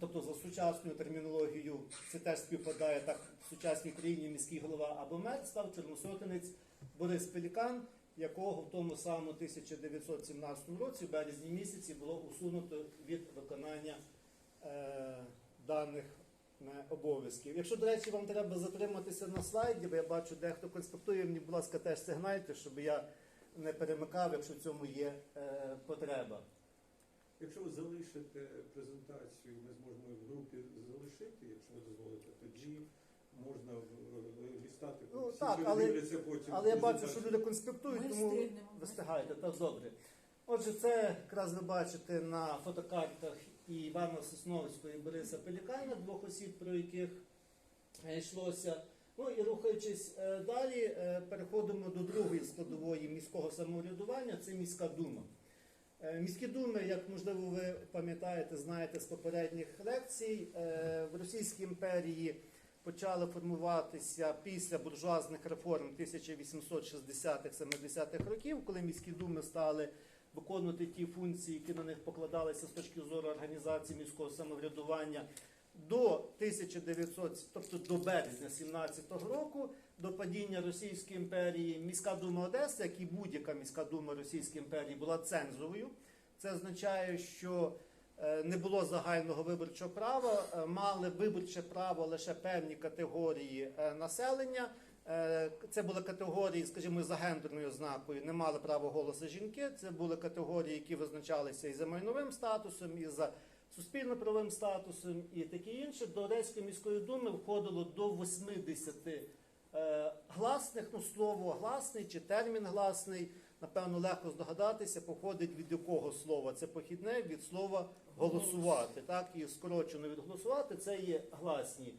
тобто за сучасною термінологією це теж співпадає так в сучасній країні міський голова або мер, став чорносотенець Борис Пелікан, якого в тому самому 1917 році, в березні місяці, було усунуто від виконання е, даних е, обов'язків. Якщо, до речі, вам треба затриматися на слайді, бо я бачу, дехто конспектує, мені, будь ласка, теж сигнальте, щоб я не перемикав, якщо в цьому є е, потреба. Якщо ви залишите презентацію, ми зможемо в групі залишити, якщо ви дозволите, тоді можна е, лістати, Ну, всі так, але- потім. Але я бачу, що люди конспектують, Ми тому встигнемо. ви так добре. Отже, це якраз ви бачите на фотокартах і Івана Сосновського і Бориса Пелікана, двох осіб, про яких е, йшлося. Ну і рухаючись е, далі, переходимо до другої складової міського самоврядування це міська дума. Е, Міські думи, як можливо ви пам'ятаєте, знаєте з попередніх лекцій, е, в Російській імперії почали формуватися після буржуазних реформ 1860-70-х років, коли міські думи стали виконувати ті функції, які на них покладалися з точки зору організації міського самоврядування. До 1900, тобто до березня 17-го року, до падіння Російської імперії, міська дума Одеси, як і будь-яка міська дума Російської імперії, була цензовою. Це означає, що е, не було загального виборчого права, е, мали виборче право лише певні категорії е, населення. Це були категорії, скажімо, за гендерною ознакою, не мали права голосу жінки. Це були категорії, які визначалися і за майновим статусом, і за суспільно-правовим статусом, і таке інше. До Одеської міської думи входило до 80 е, гласних, ну слово гласний чи термін гласний. Напевно, легко здогадатися, походить від якого слова. Це похідне від слова голосувати. Так, і скорочено від голосувати це є гласні.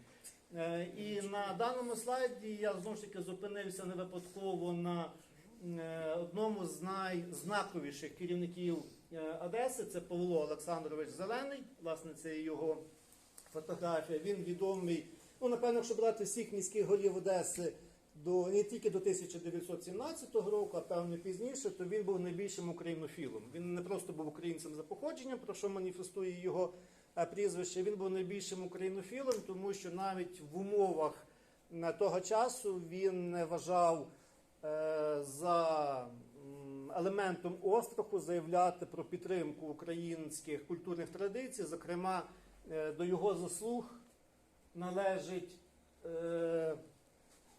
Е, І на даному слайді я знову ж таки зупинився не випадково на е, одному з найзнаковіших керівників е, Одеси. Це Павло Олександрович Зелений. Власне, це його фотографія. Він відомий, ну напевно, якщо брати всіх міських голів Одеси до не тільки до 1917 року, а певно пізніше, то він був найбільшим українофілом. Він не просто був українцем за походженням, про що маніфестує його е, прізвище. Він був найбільшим українофілом, тому що навіть в умовах е, того часу він не вважав е, за елементом остраху заявляти про підтримку українських культурних традицій. Зокрема, до його заслуг належить е,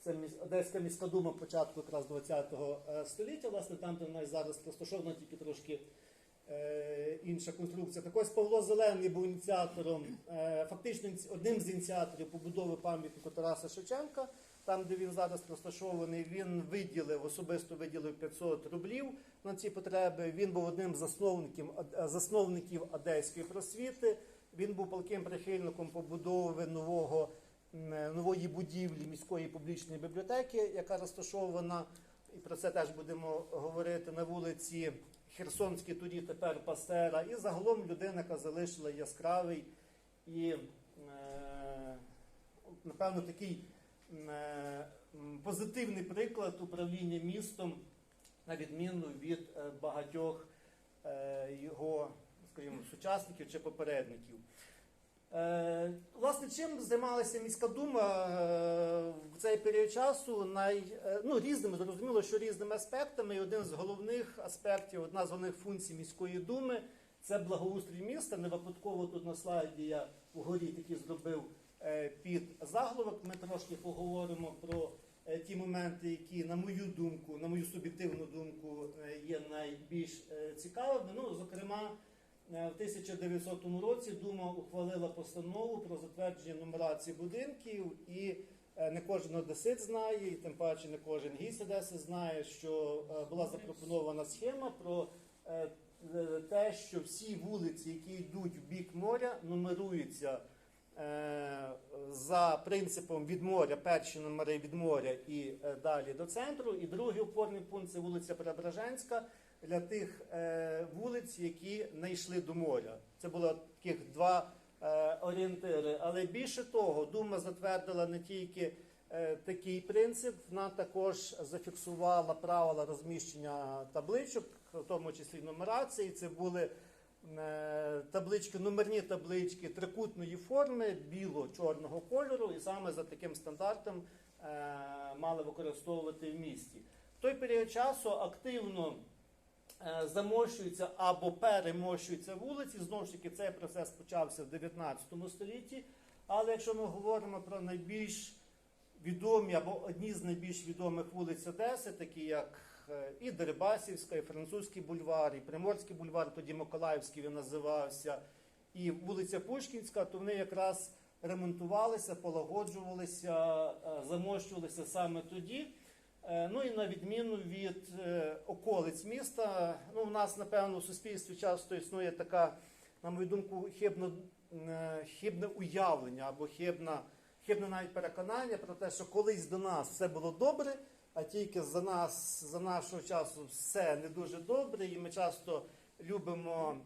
це Одеська міська дума початку якраз ХХ століття, власне, там, де вона зараз розташована тільки трошки е, інша конструкція. Так ось Павло Зелений був ініціатором, е, фактично одним з ініціаторів побудови пам'ятника Тараса Шевченка. Там, де він зараз розташований, він виділив, особисто виділив 500 рублів на ці потреби. Він був одним з засновників, е, засновників одеської просвіти. Він був палким прихильником побудови нового, нової будівлі міської публічної бібліотеки, яка розташована, і про це теж будемо говорити на вулиці Херсонській, тоді тепер Пастера. І загалом людина, яка залишила яскравий і, е, напевно, такий е, позитивний приклад управління містом, на відміну від е, багатьох його, скажімо, сучасників чи попередників. Е, Власне, чим займалася міська дума е, в цей період часу? Най, е, ну, різними, зрозуміло, що різними аспектами. І один з головних аспектів, одна з головних функцій міської думи це благоустрій міста. Не випадково тут на слайді я вгорі такий зробив під заголовок. Ми трошки поговоримо про ті моменти, які, на мою думку, на мою суб'єктивну думку, є найбільш цікавими. Ну, зокрема. Е, В 1900 році Дума ухвалила постанову про затвердження нумерації будинків, і е, не кожен одесит знає, і тим паче не кожен гість Одеси знає, що е, була запропонована схема про те, що всі вулиці, які йдуть в бік моря, нумеруються за принципом від моря, перші номери від моря і далі до центру. І другий опорний пункт це вулиця Преображенська для тих е, вулиць, які не йшли до моря. Це було таких два е, орієнтири. Але більше того, Дума затвердила не тільки е, такий принцип, вона також зафіксувала правила розміщення табличок, в тому числі нумерації. Це були таблички, номерні таблички трикутної форми біло-чорного кольору, і саме за таким стандартом мали використовувати в місті. В той період часу активно замощуються або перемощуються вулиці. Знову ж таки, цей процес почався в 19 столітті. Але якщо ми говоримо про найбільш відомі або одні з найбільш відомих вулиць Одеси, такі як е, і Дерибасівська, і Французький бульвар, і Приморський бульвар, тоді Миколаївський він називався, і вулиця Пушкінська, то вони якраз ремонтувалися, полагоджувалися, е, замощувалися саме тоді. Е, Ну і на відміну від е, околиць міста, ну в нас, напевно, в суспільстві часто існує така, на мою думку, хибно, е, хибне уявлення або хибна, хибне навіть переконання про те, що колись до нас все було добре, а тільки за нас, за нашого часу, все не дуже добре, і ми часто любимо,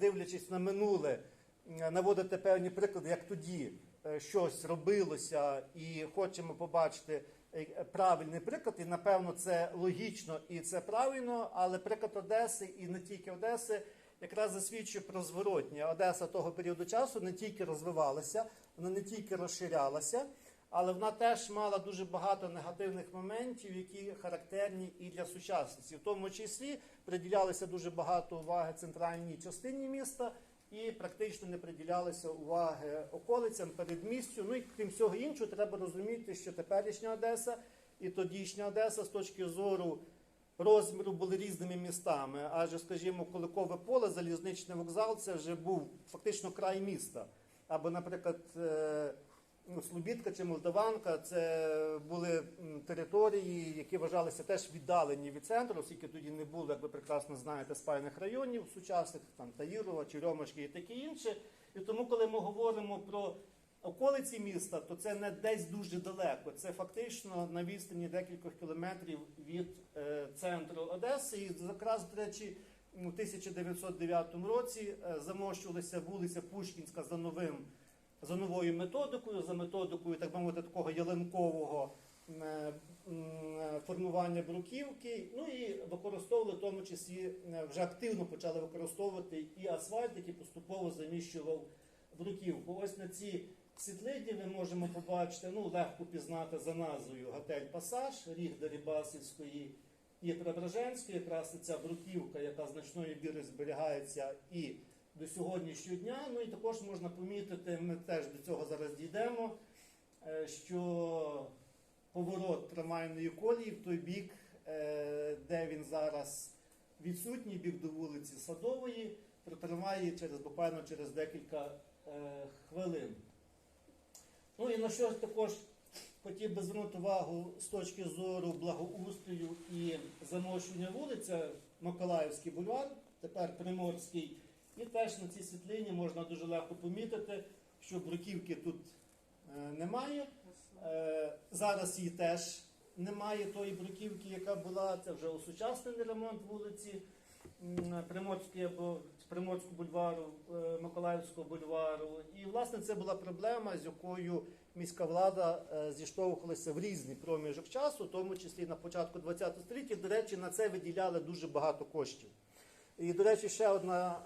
дивлячись на минуле, наводити певні приклади, як тоді щось робилося, і хочемо побачити правильний приклад, і напевно це логічно і це правильно, але приклад Одеси і не тільки Одеси якраз засвідчує про зворотнє. Одеса того періоду часу не тільки розвивалася, вона не тільки розширялася, але вона теж мала дуже багато негативних моментів, які характерні і для сучасності. В тому числі приділялося дуже багато уваги центральній частині міста. І практично не приділялися уваги околицям, передмістю. Ну і крім всього іншого, треба розуміти, що теперішня Одеса і тодішня Одеса з точки зору розміру були різними містами. Адже, скажімо, Куликове поле, залізничний вокзал це вже був фактично край міста. Або, наприклад, е, Слобідка чи Молдаванка це були території, які вважалися теж віддалені від центру, оскільки тоді не було, як ви прекрасно знаєте, спальних районів сучасних, там Таїрова, Черемошки і таке інше. І тому, коли ми говоримо про околиці міста, то це не десь дуже далеко. Це фактично на відстані декількох кілометрів від е, центру Одеси. І якраз, до речі, у 1909 році е, замощувалася вулиця Пушкінська за новим. За новою методикою, за методикою, так би мовити, такого ялинкового е, формування бруківки. Ну і використовували в тому числі е, вже активно почали використовувати і асфальт, який поступово заміщував бруківку. Ось на цій світлині ми можемо побачити, ну легко пізнати за назвою готель Пасаж, ріг Дерибасівської і Преображенської. Якраз ця бруківка, яка значною мірою зберігається і до сьогоднішнього дня. Ну і також можна помітити, ми теж до цього зараз дійдемо, е, що поворот трамвайної колії в той бік, е, де він зараз відсутній, бік до вулиці Садової, протримає через буквально через декілька е, хвилин. Ну і на що також хотів би звернути увагу з точки зору благоустрою і замощення вулиця Миколаївський бульвар, тепер Приморський. І теж на цій світлині можна дуже легко помітити, що бруківки тут е, немає. Е, зараз її теж немає тої бруківки, яка була. Це вже осучаснений ремонт вулиці Приморської або Приморського бульвару, е, Миколаївського бульвару. І власне це була проблема, з якою міська влада зіштовхувалася в різний проміжок часу, в тому числі на початку ХХ століття. До речі, на це виділяли дуже багато коштів. І, до речі, ще одна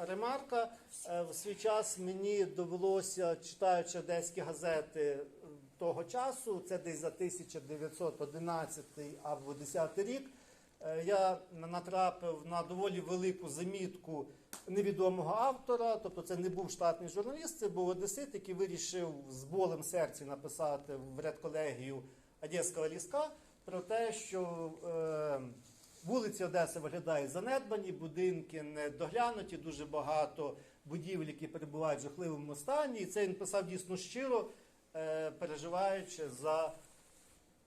е, ремарка. Е, в свій час мені довелося, читаючи одеські газети того часу, це десь за 1911 або 10 рік, е, я натрапив на доволі велику замітку невідомого автора, тобто це не був штатний журналіст, це був одесит, який вирішив з болем серця написати в редколегію Одеського ліска про те, що е, вулиці Одеси виглядають занедбані, будинки не доглянуті, дуже багато будівель, які перебувають в жахливому стані. І це він писав дійсно щиро, е, переживаючи за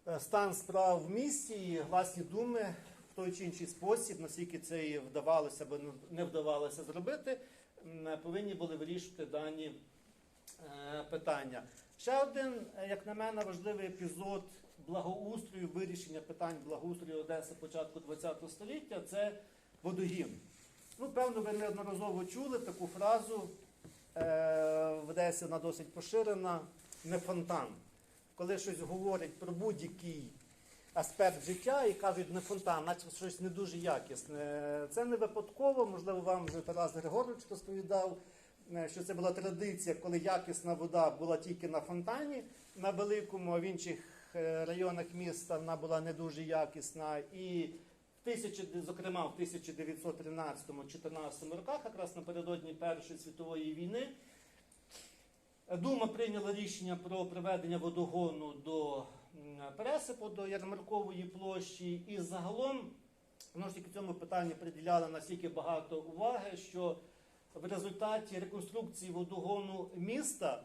е, стан справ в місті і власні думи в той чи інший спосіб, наскільки це і вдавалося або не вдавалося зробити, повинні були вирішувати дані е, питання. Ще один, як на мене, важливий епізод благоустрою, вирішення питань благоустрою Одеси початку ХХ століття це водогін. Ну, певно, ви неодноразово чули таку фразу е, в Одесі вона досить поширена не фонтан. Коли щось говорять про будь-який аспект життя і кажуть, не фонтан, наче щось не дуже якісне. Це не випадково, можливо, вам вже Тарас Григорович розповідав, е, що це була традиція, коли якісна вода була тільки на фонтані на великому, а в інших районах міста вона була не дуже якісна. І тисячі, зокрема в 1913-14 роках, якраз напередодні Першої світової війни, Дума прийняла рішення про приведення водогону до пересипу до Ярмаркової площі, і загалом знову ж таки цьому питанню приділяли настільки багато уваги, що в результаті реконструкції водогону міста е,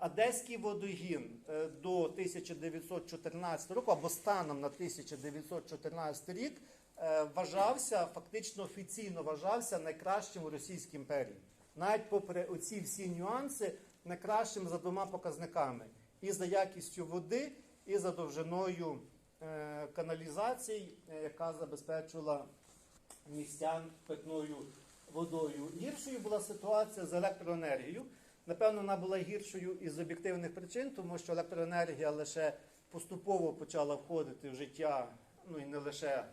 Одеський водогін е, до 1914 року або станом на 1914 рік е, вважався фактично офіційно вважався найкращим у Російській імперії. Навіть попри оці всі нюанси, найкращим за двома показниками: і за якістю води, і за довжиною е, каналізацій, е, яка забезпечувала містян питною водою. Гіршою була ситуація з електроенергією. Напевно, вона була гіршою із об'єктивних причин, тому що електроенергія лише поступово почала входити в життя, ну і не лише е,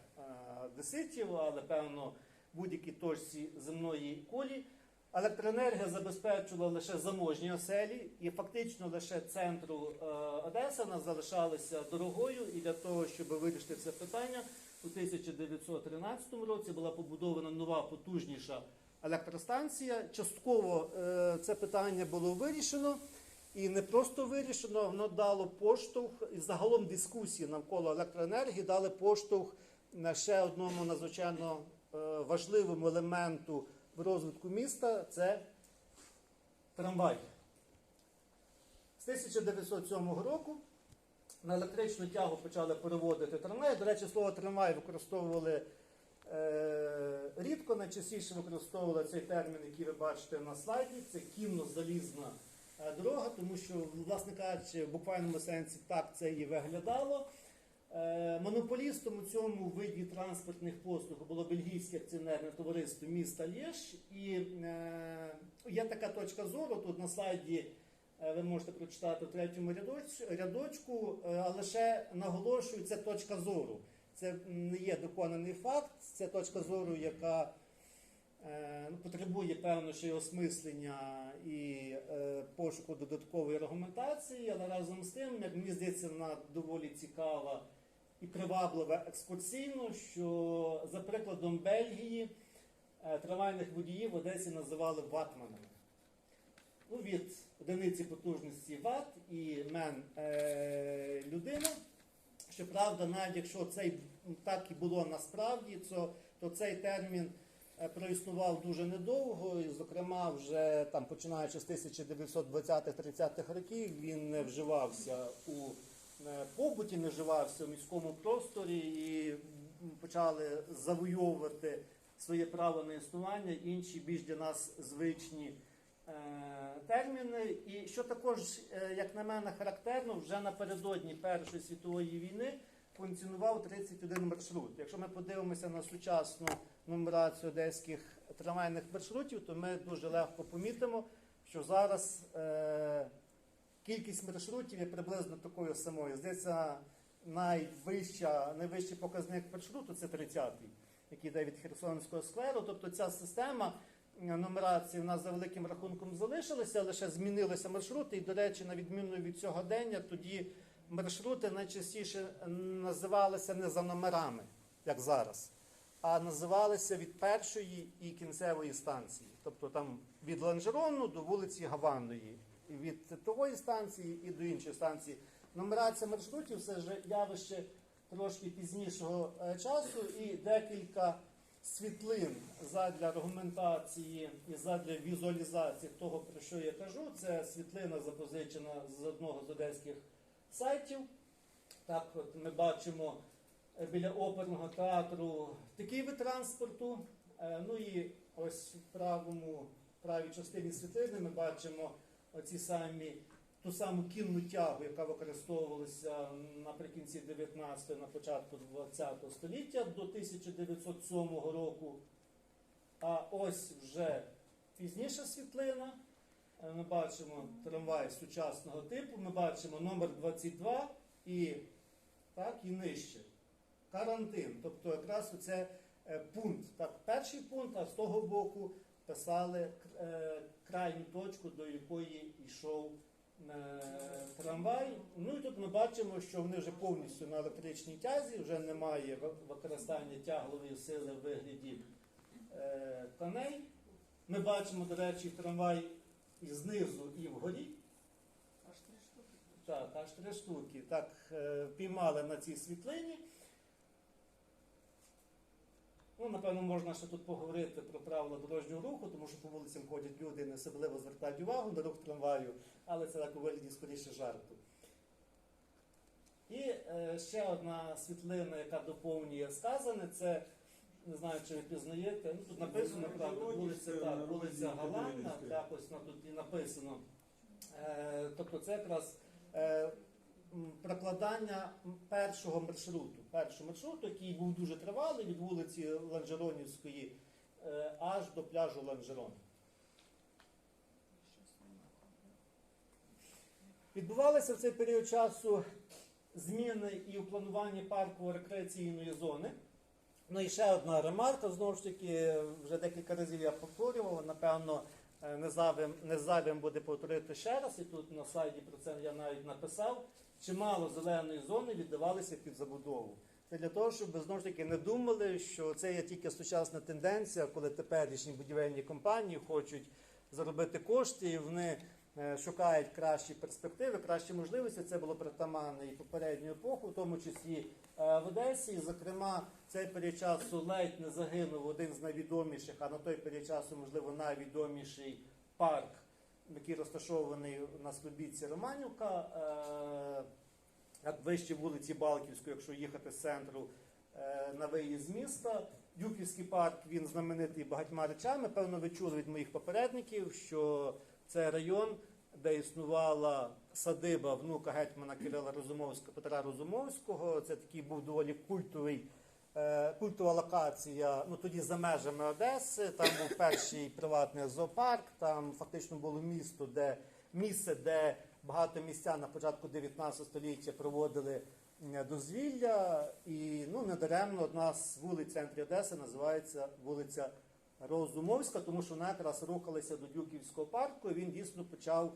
деситів, але певно будь-якій точці земної кулі. Електроенергія забезпечувала лише заможні оселі, і фактично лише центру е, Одеси вона залишалася дорогою. І для того, щоб вирішити це питання, у 1913 році була побудована нова потужніша електростанція. Частково е, це питання було вирішено. І не просто вирішено, воно дало поштовх, і загалом дискусії навколо електроенергії дали поштовх на ще одному надзвичайно е, важливому елементу в розвитку міста це трамвай. З 1907 року на електричну тягу почали переводити трамвай. До речі, слово трамвай використовували рідко, найчастіше використовували цей термін, який ви бачите на слайді. Це кінно-залізна е, дорога, тому що, власне кажучи, в буквальному сенсі так це і виглядало. Е, Монополістом у цьому виді транспортних послуг було бельгійське акціонерне товариство міста Лєш. І е, є така точка зору. Тут на слайді е, ви можете прочитати в третьому рядочку, е, а лише наголошую, це точка зору. Це не є доконаний факт, це точка зору, яка е, ну, потребує певно ще й осмислення і е, пошуку додаткової аргументації, але разом з тим, як мені здається, вона доволі цікава і приваблива екскурсійно, що за прикладом Бельгії е, трамвайних водіїв в Одесі називали ватманами. Ну, від одиниці потужності ват і мен е, людина. Щоправда, навіть якщо це так і було насправді, то, то цей термін е, проіснував дуже недовго, і, зокрема, вже там, починаючи з 1920-30-х років, він не вживався у е, побуті, не вживався у міському просторі і почали завойовувати своє право на існування. Інші більш для нас звичні терміни. І що також, е, як на мене, характерно, вже напередодні Першої світової війни функціонував 31 маршрут. Якщо ми подивимося на сучасну нумерацію одеських трамвайних маршрутів, то ми дуже легко помітимо, що зараз е, кількість маршрутів є приблизно такою самою. Здається, найвища, найвищий показник маршруту це 30-й, який йде від Херсонського скверу. Тобто ця система е, нумерації в нас за великим рахунком залишилася, лише змінилися маршрути. І, до речі, на відміну від цього дення, тоді маршрути найчастіше називалися не за номерами, як зараз, а називалися від першої і кінцевої станції. Тобто там від Ланжерону до вулиці Гаванної, від тової станції і до іншої станції. Нумерація маршрутів це ж явище трошки пізнішого е, часу і декілька світлин задля аргументації і задля візуалізації того, про що я кажу. Це світлина запозичена з одного з одеських сайтів. Так, от ми бачимо е, біля оперного театру такий вид транспорту. Е, Ну і ось в правому правій частині світлини ми бачимо оці самі ту саму кінну тягу, яка використовувалася наприкінці 19 на початку 20 століття до 1907 року. А ось вже пізніша світлина. Е, Ми бачимо трамвай сучасного типу, ми бачимо номер 22 і так, і нижче. Карантин. Тобто якраз це пункт. Так, перший пункт, а з того боку писали е, крайню точку, до якої йшов е, трамвай. Ну і тут ми бачимо, що вони вже повністю на електричній тязі, вже немає використання тяглової сили в вигляді е, коней. Ми бачимо, до речі, трамвай і знизу, і вгорі. Аж три штуки. Так, аж три штуки. Так, е, піймали на цій світлині. Ну, напевно, можна ще тут поговорити про правила дорожнього руху, тому що по вулицям ходять люди і не особливо звертають увагу на рух трамваю, але це так у вигляді скоріше жарту. І е, ще одна світлина, яка доповнює сказане, це не знаю, чи ви пізнаєте. Ну тут написано правда, вулиця, так, вулиця Галанна, так ось на тут і написано. Е, тобто це якраз е, прокладання першого маршруту. Першого маршруту, який був дуже тривалий від вулиці Ланжеронівської е, аж до пляжу Ланжерон. Відбувалися в цей період часу зміни і у плануванні парку рекреаційної зони. Ну і ще одна ремарка, знову ж таки, вже декілька разів я повторював, напевно, е, не зайвим буде повторити ще раз, і тут на слайді про це я навіть написав. Чимало зеленої зони віддавалися під забудову. Це для того, щоб знову ж таки не думали, що це є тільки сучасна тенденція, коли теперішні будівельні компанії хочуть заробити кошти, і вони е, шукають кращі перспективи, кращі можливості. Це було притаманне і попередню епоху, в тому числі е, в Одесі. І, зокрема, цей період часу ледь не загинув один з найвідоміших, а на той період часу, можливо, найвідоміший парк, який розташований на Слобідці Романівка, е, вище вулиці Балківської, якщо їхати з центру е, на виїзд з міста. Дюківський парк він знаменитий багатьма речами. Певно, ви чули від моїх попередників, що це район, де існувала садиба внука гетьмана Кирила Розумовського, Петра Розумовського. Це такий був доволі культовий. Е, Культова локація, ну тоді за межами Одеси. Там був перший приватний зоопарк. Там фактично було місто, де місце, де багато містян на початку 19 століття проводили дозвілля. І ну недаремно одна з вулиць центрі Одеси називається вулиця Розумовська, тому що вона якраз рухалася до Дюківського парку. і Він дійсно почав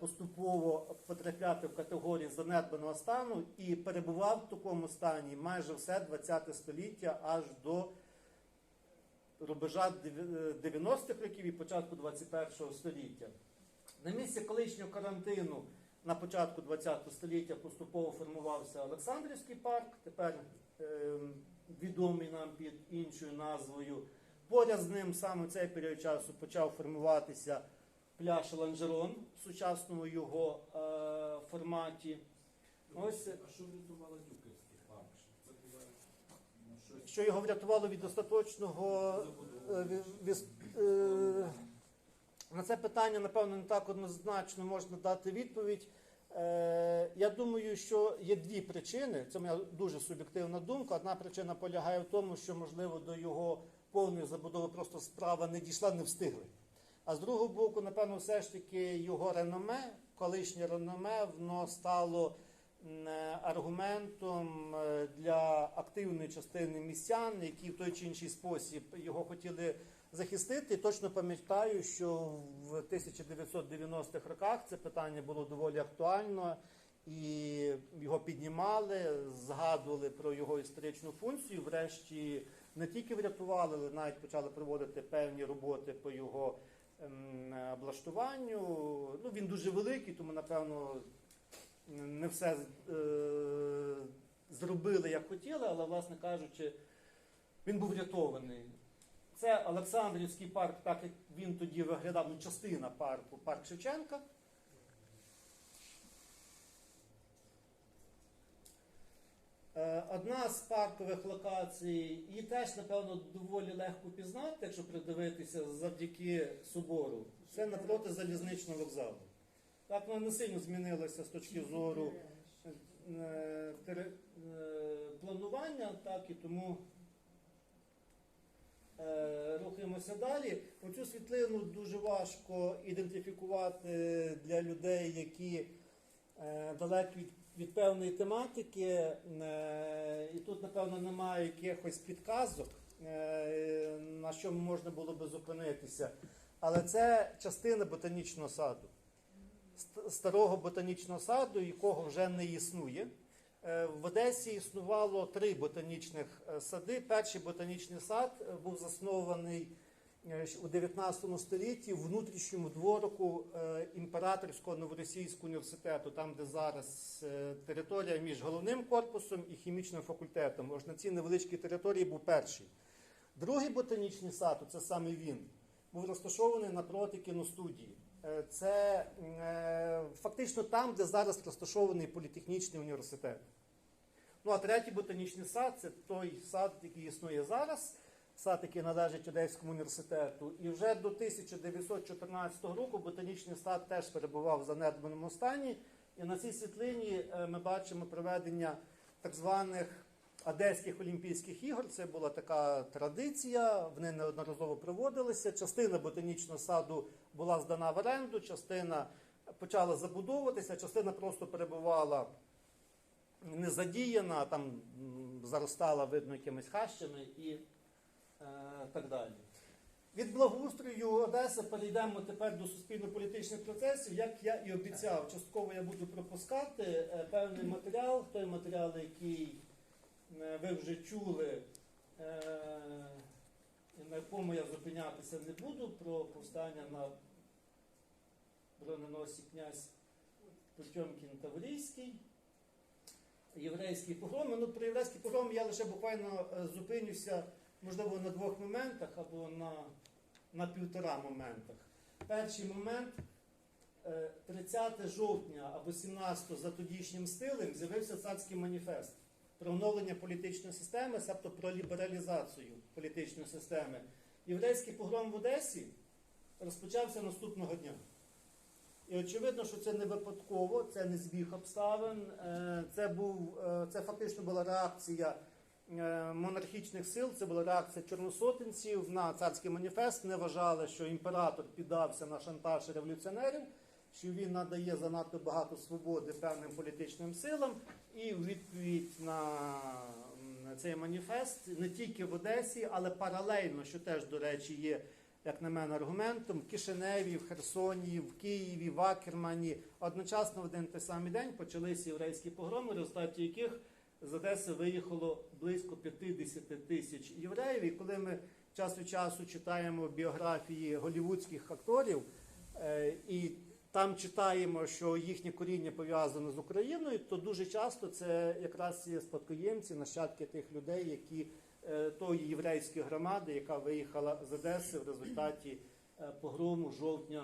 поступово потрапляти в категорію занедбаного стану і перебував в такому стані майже все 20 століття аж до рубежа 90-х років і початку 21 століття. На місці колишнього карантину на початку 20 століття поступово формувався Олександрівський парк, тепер ем, відомий нам під іншою назвою. Поряд з ним саме цей період часу почав формуватися пляж Ланжерон в сучасному його е, форматі. Ось А що врятувало Дюківський парк? Що Це було ну, щось що його врятувало від остаточного е, ві- віс- е, на це питання, напевно, не так однозначно можна дати відповідь. Е, Я думаю, що є дві причини. Це моя дуже суб'єктивна думка. Одна причина полягає в тому, що, можливо, до його повної забудови просто справа не дійшла, не встигли. А з другого боку, напевно, все ж таки його реноме, колишнє реноме, воно стало е, аргументом е, для активної частини містян, які в той чи інший спосіб його хотіли захистити. Точно пам'ятаю, що в 1990-х роках це питання було доволі актуально, і його піднімали, згадували про його історичну функцію. Врешті не тільки врятували, але навіть почали проводити певні роботи по його облаштуванню. Ну, він дуже великий, тому напевно не все е, зробили як хотіли, але, власне кажучи, він був врятований. Це Олександрівський парк, так як він тоді виглядав, ну, частина парку, парк Шевченка. Одна з паркових локацій, її теж, напевно, доволі легко пізнати, якщо придивитися завдяки собору. Це напроти залізничного вокзалу. Так, вона не сильно змінилася з точки зору е, е, планування, так і тому е, рухаємося далі. Оцю світлину дуже важко ідентифікувати для людей, які е, далекі від, від певної тематики, е, і тут, напевно, немає якихось підказок, е, на чому можна було би зупинитися. Але це частина ботанічного саду, старого ботанічного саду, якого вже не існує. Е, В Одесі існувало три ботанічних сади. Перший ботанічний сад був заснований у 19 столітті внутрішньому дворику е, імператорського новоросійського університету, там, де зараз е, територія між головним корпусом і хімічним факультетом. Ось на цій невеличкій території був перший. Другий ботанічний сад, це саме він, був розташований напроти кіностудії. Е, Це е, фактично там, де зараз розташований політехнічний університет. Ну а третій ботанічний сад це той сад, який існує зараз, сад, який належить Одеському університету. І вже до 1914 року ботанічний сад теж перебував в занедбаному стані. І на цій світлині е, ми бачимо проведення так званих Одеських Олімпійських ігор. Це була така традиція, вони неодноразово проводилися. Частина ботанічного саду була здана в оренду, частина почала забудовуватися, частина просто перебувала не задіяна, там заростала, видно, якимись хащами і так далі. Від благоустрою Одеси перейдемо тепер до суспільно-політичних процесів. Як я і обіцяв, частково я буду пропускати е, певний матеріал, той матеріал, який е, ви вже чули, е, на якому я зупинятися не буду, про повстання на броненосі князь Потьомкін Таврійський. Єврейські погроми. Ну, про єврейські погроми я лише буквально е, зупинюся, можливо, на двох моментах або на, на півтора моментах. Перший момент е, 30 жовтня або 17 за тодішнім стилем з'явився царський маніфест про оновлення політичної системи, тобто про лібералізацію політичної системи. Єврейський погром в Одесі розпочався наступного дня. І очевидно, що це не випадково, це не збіг обставин. е, Це був е, це фактично була реакція е, монархічних сил, це була реакція чорносотенців на царський маніфест. Не вважали, що імператор піддався на шантаж революціонерів, що він надає занадто багато свободи певним політичним силам. І відповідь на цей маніфест не тільки в Одесі, але паралельно, що теж, до речі, є як на мене, аргументом в Кишиневі, в Херсоні, в Києві, в Акермані. Одночасно в один той самий день почалися єврейські погроми, в результаті яких з Одеси виїхало близько 50 тисяч євреїв. І коли ми час від часу читаємо біографії голівудських акторів, е, і там читаємо, що їхнє коріння пов'язане з Україною, то дуже часто це якраз є спадкоємці, нащадки тих людей, які е, тої єврейської громади, яка виїхала з Одеси в результаті е, погрому жовтня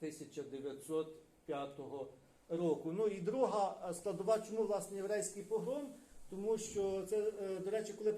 1905 року. Ну і друга складова, чому власне єврейський погром? Тому що це, е, до речі, коли